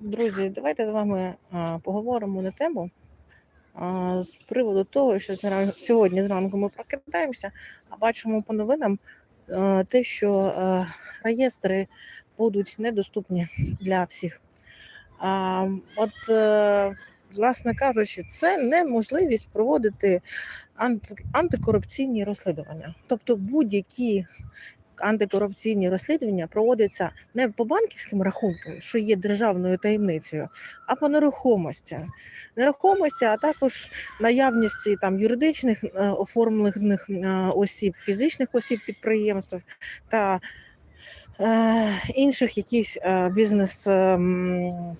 Друзі, давайте з вами поговоримо на тему з приводу того, що сьогодні зранку ми прокидаємося, а бачимо по новинам те, що реєстри будуть недоступні для всіх. От, е, власне кажучи, це неможливість проводити антикорупційні розслідування. Тобто будь-які антикорупційні розслідування проводяться не по банківським рахункам, що є державною таємницею, а по нерухомості. Нерухомості, а також наявності там юридичних е, оформлених е, осіб, фізичних осіб підприємств та е, інших якихось е, бізнес ем.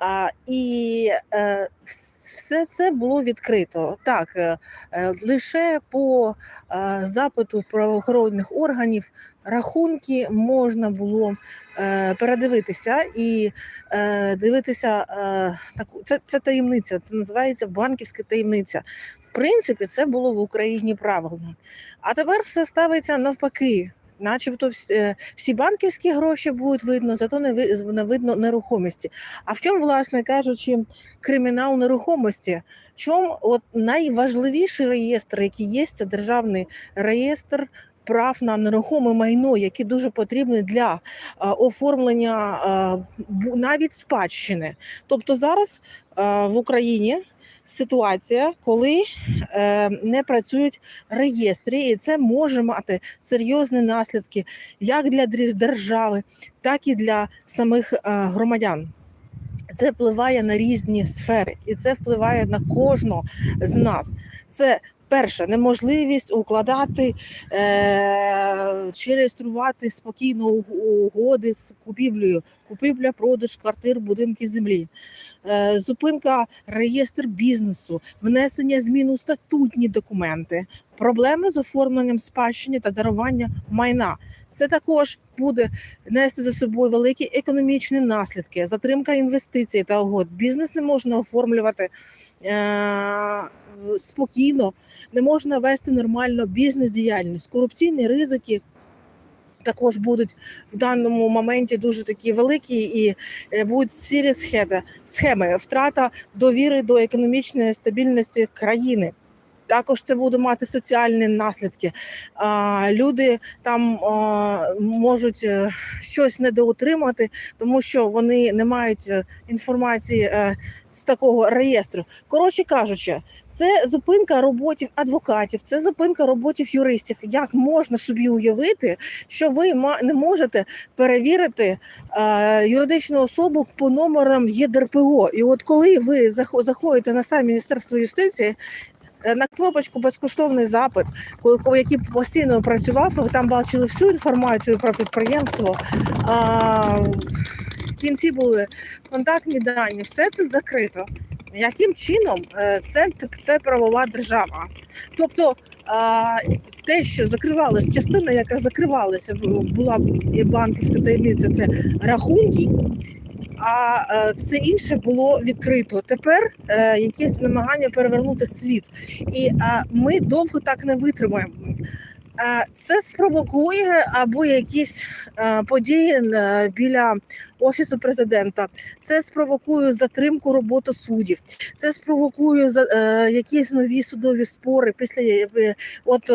А, і е, все це було відкрито. Так, е, е, лише по е, запиту правоохоронних органів рахунки можна було е, передивитися і е, дивитися е, таку. Це, це таємниця, це називається банківська таємниця. В принципі, це було в Україні правильно. А тепер все ставиться навпаки. Начебто е, всі банківські гроші будуть видно, зато не видно нерухомості. А в чому, власне кажучи, кримінал нерухомості? В чому от найважливіший реєстр, який є, це державний реєстр прав на нерухоме майно, який дуже потрібний для оформлення навіть спадщини. Тобто зараз в Україні ситуація, коли е, не працюють реєстри, і це може мати серйозні наслідки як для держави, так і для самих е, громадян. Це впливає на різні сфери, і це впливає на кожного з нас. Це перше неможливість укладати е, чи реєструвати спокійно угоди з купівлею, купівля, продаж квартир, будинків землі, е, зупинка реєстр бізнесу, внесення змін у статутні документи, проблеми з оформленням спадщини та дарування майна. Це також буде нести за собою великі економічні наслідки, затримка інвестицій та угод. Бізнес не можна оформлювати е- спокійно, не можна вести нормально бізнес-діяльність, корупційні ризики. Також будуть в даному моменті дуже такі великі і е, будуть сірі схеми, схеми, втрата довіри до економічної стабільності країни. Також це буде мати соціальні наслідки. Люди там можуть е, щось недоотримати, тому що вони не мають е, інформації е, з такого реєстру. Коротше кажучи, це зупинка роботів адвокатів, це зупинка роботів юристів. Як можна собі уявити, що ви не можете перевірити юридичну особу по номерам ЄДРПО? І от коли ви заходите на сайт Міністерства юстиції. Е, На кнопочку безкоштовний запит, який постійно працював, ви там бачили всю інформацію про підприємство. А, в кінці були контактні дані, все це закрито. Яким чином е, це, це правова держава? Тобто те, що закривалася, частина, яка закривалася, була банківська таємниця, це рахунки, а е, все інше було відкрито. Тепер якесь якісь намагання перевернути світ. І е, ми довго так не витримаємо. Е, Це спровокує або якісь е, події е, біля офісу президента. Це спровокує затримку роботи суддів. Це спровокує якісь нові судові спори. Після от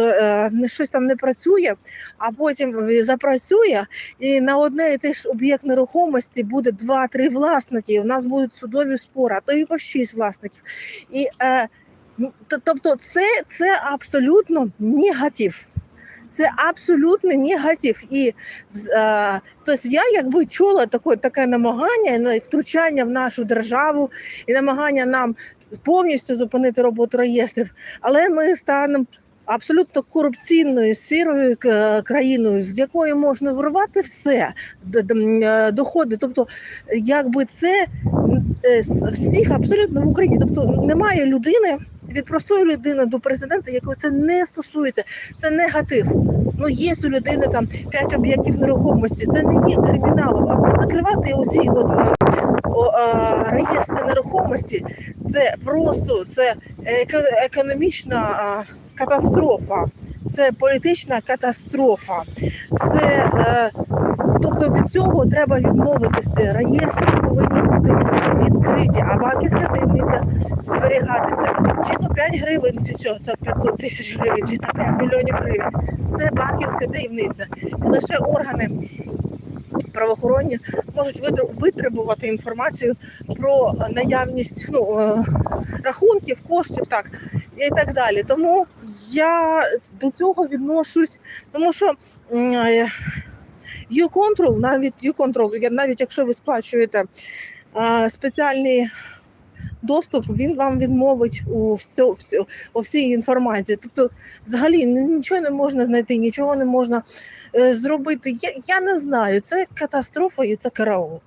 щось там не працює, а потім запрацює, і на одне і те ж об'єкт нерухомості буде два-три власники. У нас будуть судові спори, а то і по шість власників. І тобто, це, це абсолютно негатив. Це абсолютний негатив. І е, тобто я якби чула таке, таке намагання на втручання в нашу державу і намагання нам повністю зупинити роботу реєстрів, але ми станемо абсолютно корупційною сірою країною, з якої можна вирвати все е, доходи. Тобто, якби це е, всіх абсолютно в Україні. Тобто немає людини. Від простої людини до президента, якого це не стосується, це негатив. Ну, є у людини там п'ять об'єктів нерухомості, це не є криміналом. А от закривати усі от, е, о, е, реєстри нерухомості, це просто це економічна е, катастрофа, це політична катастрофа. Це е, тобто від цього треба відмовитися. Реєстри повинні бути відкриті, а банківська таємниця зберігатися. Чи то 5 гривень, чи що, це 500 тисяч гривень, чи то 5 мільйонів гривень. Це банківська таємниця. І лише органи правоохоронні можуть витребувати інформацію про наявність ну, е, рахунків, коштів, так і так далі. Тому я до цього відношусь, тому що е, U-Control, навіть U-Control, навіть якщо ви сплачуєте е, спеціальний доступ, він вам відмовить у, всю, всю, у всій інформації. Тобто, взагалі нічого не можна знайти, нічого не можна е, зробити. Я, я не знаю, це катастрофа і це караул.